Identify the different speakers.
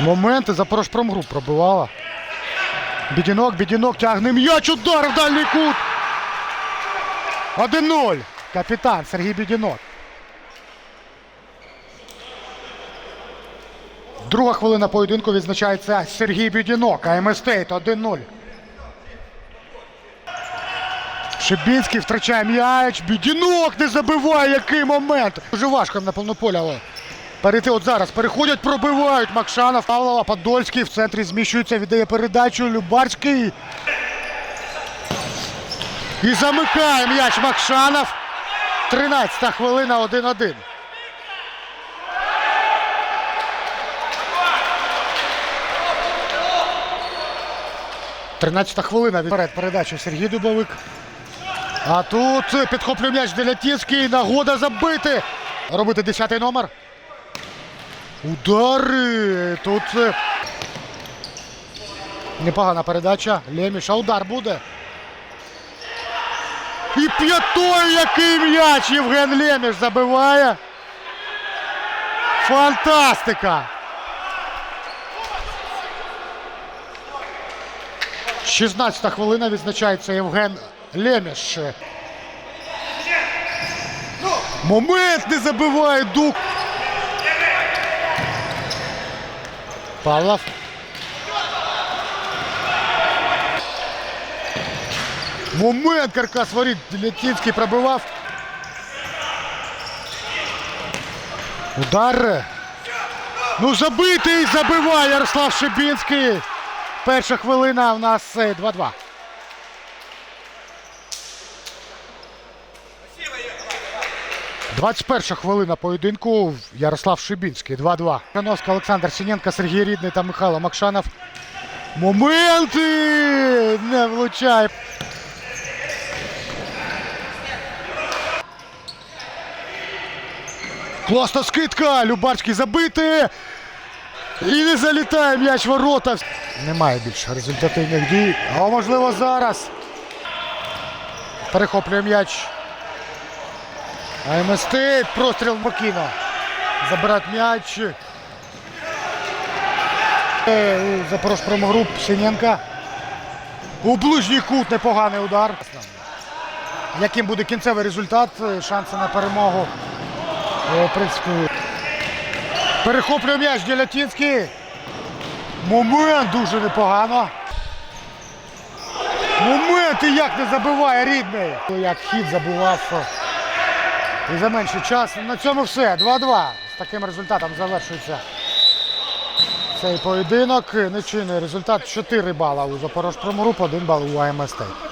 Speaker 1: Моменти Запорожпромгруп пробивала. Бідінок, бідінок тягне м'яч, удар в дальній кут. 1-0. Капітан Сергій Бідінок. Друга хвилина поєдинку відзначається Сергій Бідінок. АМ Стейт 1-0. Шибінський втрачає м'яч. Бідінок не забиває. Який момент. Дуже важко на повнополя. але Перейти от зараз. Переходять, пробивають. Макшанов, Павлова, Подольський. В центрі зміщується, віддає передачу. Любарський. І замикає м'яч Макшанов. 13 хвилина 1-1. Тринадцята хвилина відперед передача Сергій Дубовик. А тут підхоплює м'яч Делятінський. Нагода забити. Робити 10 номер. Удари. Тут непогана передача. Леміш, а удар буде. І п'ятою який м'яч Євген Леміш забиває. Фантастика! 16 хвилина відзначається Євген Леміш. Момент не забиває Дук. Павлов. Момент Каркас воріт. Лятінський пробивав. Удар. Ну забитий забиває Ярослав Шибінський. Перша хвилина у нас е, 2-2. Двадцять перша хвилина поєдинку. Ярослав Шибінський. 2-2. Кановська Олександр Сіненко, Сергій Рідний та Михайло Макшанов. Моменти! Не влучає. Класна скидка! Любарський забити! І не залітає м'яч ворота. Немає більше результативних дій. А можливо зараз. Перехоплює м'яч. АМСТ. Простріл спокійно. Забирають м'яч. Е, У Запорожпромгруп Синенка. У ближній кут непоганий удар. Яким буде кінцевий результат? Е, Шанси на перемогу. е, В Перехоплює м'яч Делятінський. Момент дуже непогано. Момент і як не забиває рідний. Як хід забивав і за менший час. На цьому все. 2-2. З таким результатом завершується цей поєдинок. Нечинний результат 4 бала у Запорожпромруп, 1 бал у АМС Стейт.